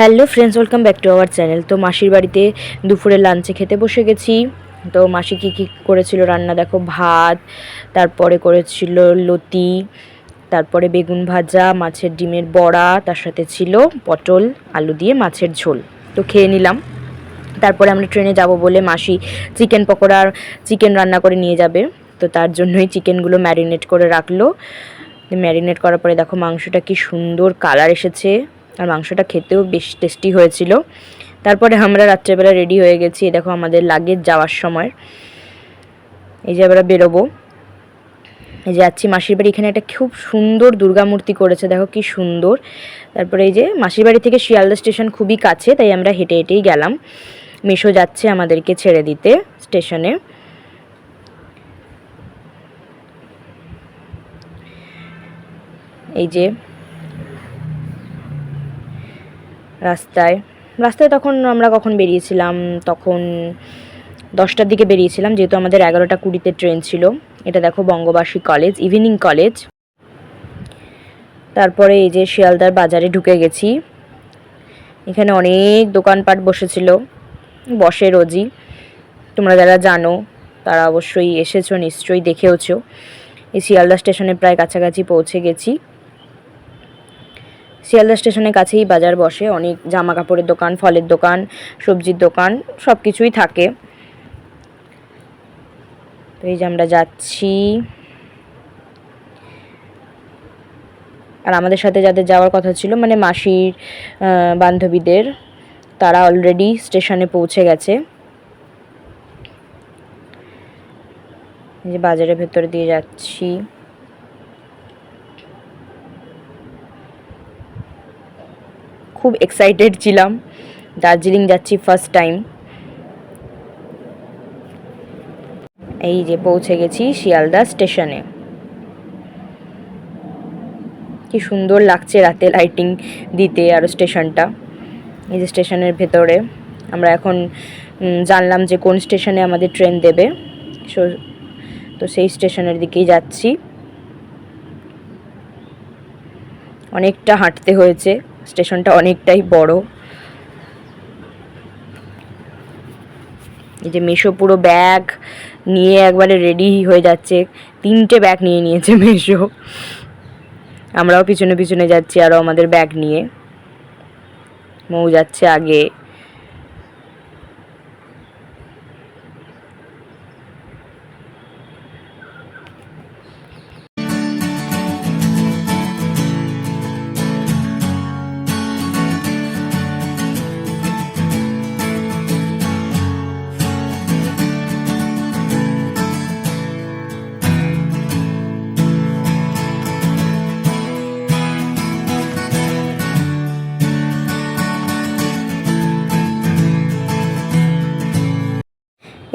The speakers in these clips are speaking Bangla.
Hello friends, welcome back to our channel. তো মাসির বাড়িতে দুপুরে লাঞ্চে খেতে বসে গেছি। তো মাসি কী কী করেছিল রান্না? দেখো, ভাত, তারপরে করেছিল লতি, তারপরে বেগুন ভাজা, মাছের ডিমের বড়া, তার সাথে ছিল পটল, আলু দিয়ে মাছের ঝোল। তো খেয়ে নিলাম। তারপরে আমরা ট্রেনে যাব বলে মাসি চিকেন পকোড়ার চিকেন রান্না করে নিয়ে যাবে। তো তার জন্যই চিকেনগুলো ম্যারিনেট করে রাখল। ম্যারিনেট করার পরে দেখো মাংসটা কি সুন্দর কালার এসেছে। আর মাংসটা খেতেও বেশ টেস্টি হয়েছিল। তারপরে আমরা রাত্রেবেলা রেডি হয়ে গেছি দেখো আমাদের লাগেজ যাওয়ার সময়। এই যে আমরা বেরোবো। এই যে যাচ্ছি মাসির বাড়ি এখানে একটা খুব সুন্দর দুর্গা মূর্তি করেছে, দেখো কি সুন্দর। তারপরে এই যে মাসির বাড়ি থেকে শিয়ালদা স্টেশন খুবই কাছে, তাই আমরা হেঁটে হেঁটেই গেলাম। মেশো যাচ্ছে আমাদেরকে ছেড়ে দিতে স্টেশনে। এই যে রাস্তায়। রাস্তায় তখন আমরা কখন বেরিয়েছিলাম? তখন দশটার দিকে বেরিয়েছিলাম, যেহেতু আমাদের এগারোটা কুড়িতে ট্রেন ছিল। এটা দেখো বঙ্গবাসী কলেজ, ইভিনিং কলেজ। তারপরে এই যে শিয়ালদার বাজারে ঢুকে গেছি। এখানে অনেক দোকানপাট বসেছিল। বসে রোজই। তোমরা যারা জানো, তারা অবশ্যই এসেছ, নিশ্চয়ই দেখেওছো। এই শিয়ালদা স্টেশনে প্রায় কাছাকাছি পৌঁছে গেছি। শিয়ালদা স্টেশনের কাছেই বাজার বসে। অনেক জামা কাপড়ের দোকান, ফলের দোকান, সবজির দোকান সব কিছুই থাকে। তো এই যে আমরা যাচ্ছি। আর আমাদের সাথে যাদের যাওয়ার কথা ছিল মানে মাসির বান্ধবীদের, তারা অলরেডি স্টেশনে পৌঁছে গেছে। যে বাজারের ভেতর দিয়ে যাচ্ছি। খুব এক্সাইটেড ছিলাম। দার্জিলিং যাচ্ছি ফার্স্ট টাইম এই যে পৌঁছে গেছি শিয়ালদা স্টেশনে কি সুন্দর লাগছে রাতে লাইটিং দিতে আর স্টেশনটা এই যে স্টেশনের ভেতরে। আমরা এখন জানলাম যে কোন স্টেশনে আমাদের ট্রেন দেবে। সো- তো সেই স্টেশনের দিকেই যাচ্ছি। অনেকটা হাঁটতে হয়েছে। স্টেশনটা অনেকটাই বড়। এই যে মেশো পুরো ব্যাগ নিয়ে একবারে রেডি হয়ে যাচ্ছে। তিনটে ব্যাগ নিয়ে নিয়েছে মেশো। আমরাও পিছনে পিছনে যাচ্ছি আরও আমাদের ব্যাগ নিয়ে। মৌ যাচ্ছে আগে।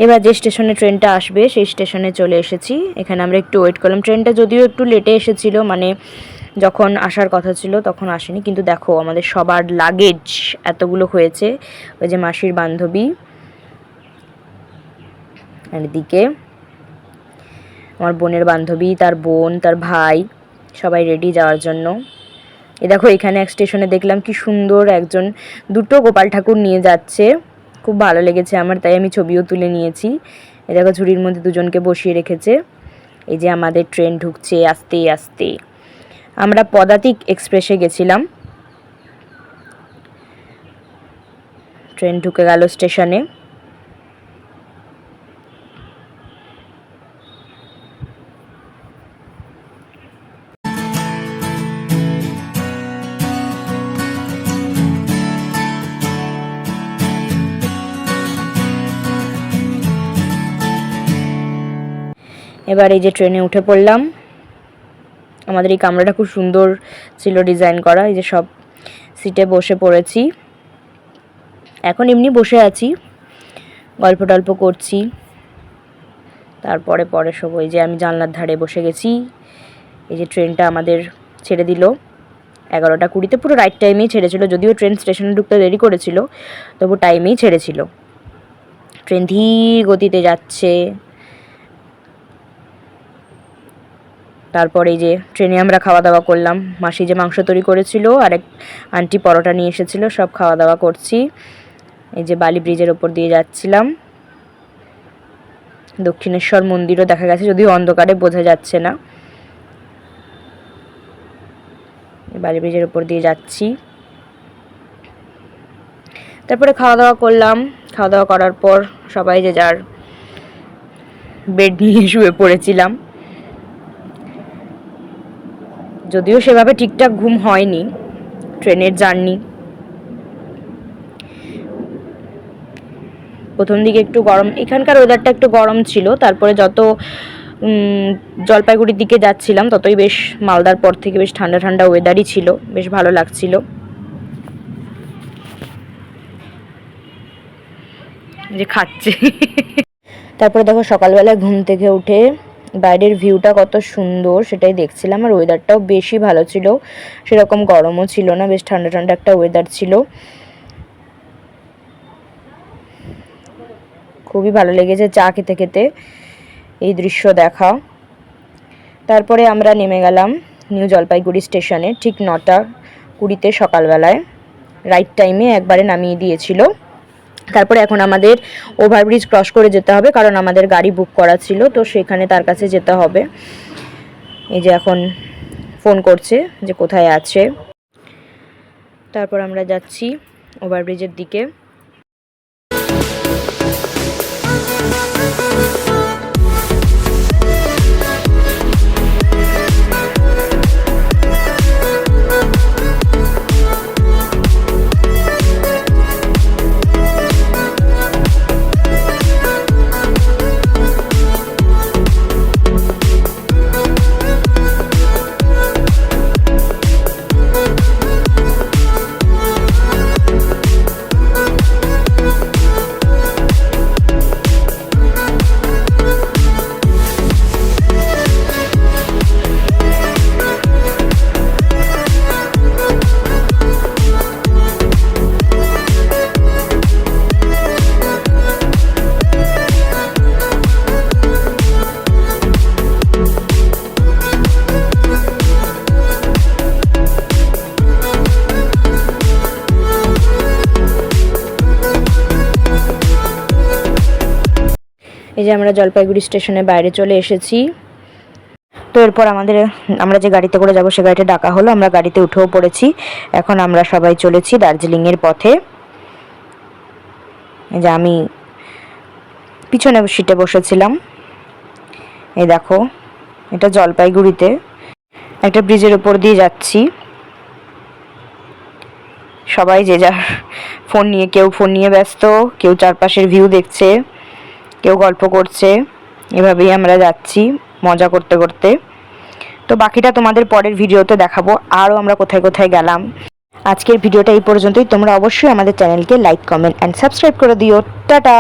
এবার যে স্টেশনে ট্রেনটা আসবে, সেই স্টেশনে চলে এসেছি। এখানে আমরা একটু ওয়েট করলাম। ট্রেনটা যদিও একটু লেটে এসেছিল মানে যখন আসার কথা ছিল তখন আসেনি। কিন্তু দেখো, আমাদের সবার লাগেজ এতগুলো হয়েছে। ওই যে মাসির বান্ধবী এদিকে আমার বোনের বান্ধবী, তার বোন, তার ভাই, সবাই রেডি যাওয়ার জন্য। এ দেখো, এখানে এক স্টেশনে দেখলাম কি সুন্দর একজন দুটো গোপাল ঠাকুর নিয়ে যাচ্ছে। খুব ভালো লেগেছে আমার, তাই আমি ছবিও তুলে নিয়েছি। এ দেখো ঝুড়ির মধ্যে দুজনকে বসিয়ে রেখেছে। এই যে আমাদের ট্রেন ঢুকছে, আস্তে আস্তে। আমরা পদাতিক এক্সপ্রেসে গেছিলাম। ট্রেন ঢুকে গেল স্টেশনে। এবার এই যে ট্রেনে উঠে পড়লাম, আমাদের এই কামরাটা খুব সুন্দর ছিল ডিজাইন করা, এই যে সব সিটে বসে পড়েছি। এখন এমনি বসে আছি, গল্প টল্প করছি, তারপরে পরে সব ওই যে আমি জানলার ধারে বসে গেছি, এই যে ট্রেনটা আমাদের ছেড়ে দিল। এগারোটা কুড়িতে পুরো রাইট টাইমেই ছেড়েছিল, যদিও ট্রেন স্টেশনে ঢুকতে দেরি করেছিল, তবু টাইমেই ছেড়েছিল। ট্রেন ধীর গতিতে যাচ্ছে তারপরে এই যে ট্রেনে আমরা খাওয়া দাওয়া করলাম। মাসি যে মাংস তৈরি করেছিল আর এক আন্টি পরোটা নিয়ে এসেছিল, সব খাওয়া দাওয়া করছি। এই যে বালি ব্রিজের ওপর দিয়ে যাচ্ছিলাম। দক্ষিণেশ্বর মন্দিরও দেখা গেছে, যদিও অন্ধকারে বোঝা যাচ্ছে না। বালি ব্রিজের ওপর দিয়ে যাচ্ছি। তারপরে খাওয়া দাওয়া করলাম। খাওয়া দাওয়া করার পর সবাই যে যার বেড নিয়ে শুয়ে পড়েছিলাম। যদিও সেভাবে ঠিকঠাক ঘুম হয়নি, ট্রেনের জার্নি। প্রথম দিকে একটু গরম, এখানকার ওয়েদারটা একটু গরম ছিল, তারপরে যত জলপাইগুড়ির দিকে যাচ্ছিলাম, ততই বেশ মালদার পর থেকে বেশ ঠান্ডা ঠান্ডা ওয়েদারই ছিল, বেশ ভালো লাগছিল। যে খাচ্ছে। তারপরে দেখো সকালবেলায় ঘুম থেকে উঠে বাইরের ভিউটা কত সুন্দর সেটাই দেখছিলাম আর ওয়েদারটাও বেশি ভালো ছিল। সেরকম গরমও ছিল না, বেশ ঠান্ডা ঠান্ডা একটা ওয়েদার ছিল। খুবই ভালো লেগেছে চা খেতে খেতে, এই দৃশ্য দেখা। তারপরে আমরা নেমে গেলাম নিউ জলপাইগুড়ি স্টেশনে, ঠিক নটা কুড়িতে সকালবেলায়। রাইট টাইমে একবারে নামিয়ে দিয়েছিল। তারপরে এখন আমাদের ওভারব্রিজ ক্রস করে যেতে হবে, কারণ আমাদের গাড়ি বুক করা ছিল, তো সেখানে তার কাছে যেতে হবে। এই যে এখন ফোন করছে যে কোথায় আছে। তারপর আমরা যাচ্ছি ওভারব্রিজের দিকে। এই যে আমরা জলপাইগুড়ি স্টেশনের বাইরে চলে এসেছি। তো এরপর আমাদের, আমরা যে গাড়িতে করে যাব সে গাড়িটা ডাকা হলো, আমরা গাড়িতে উঠেও পড়েছি। এখন আমরা সবাই চলেছি দার্জিলিংয়ের পথে। এই যে আমি পিছনে সিটে বসেছিলাম। এই দেখো, এটা জলপাইগুড়িতে একটা ব্রিজের উপর দিয়ে যাচ্ছি। সবাই যে যার ফোন নিয়ে, কেউ ফোন নিয়ে ব্যস্ত, কেউ চারপাশের ভিউ দেখছে। কেউ গল্প করছে, এভাবেই আমরা যাচ্ছি মজা করতে করতে। তো বাকিটা তোমাদের পরের ভিডিওতে দেখাবো, আরও আমরা কোথায় কোথায় গেলাম। আজকের ভিডিওটা এই পর্যন্তই, তোমরা অবশ্যই আমাদের চ্যানেলকে লাইক, কমেন্ট অ্যান্ড সাবস্ক্রাইব করে দিও। টাটা!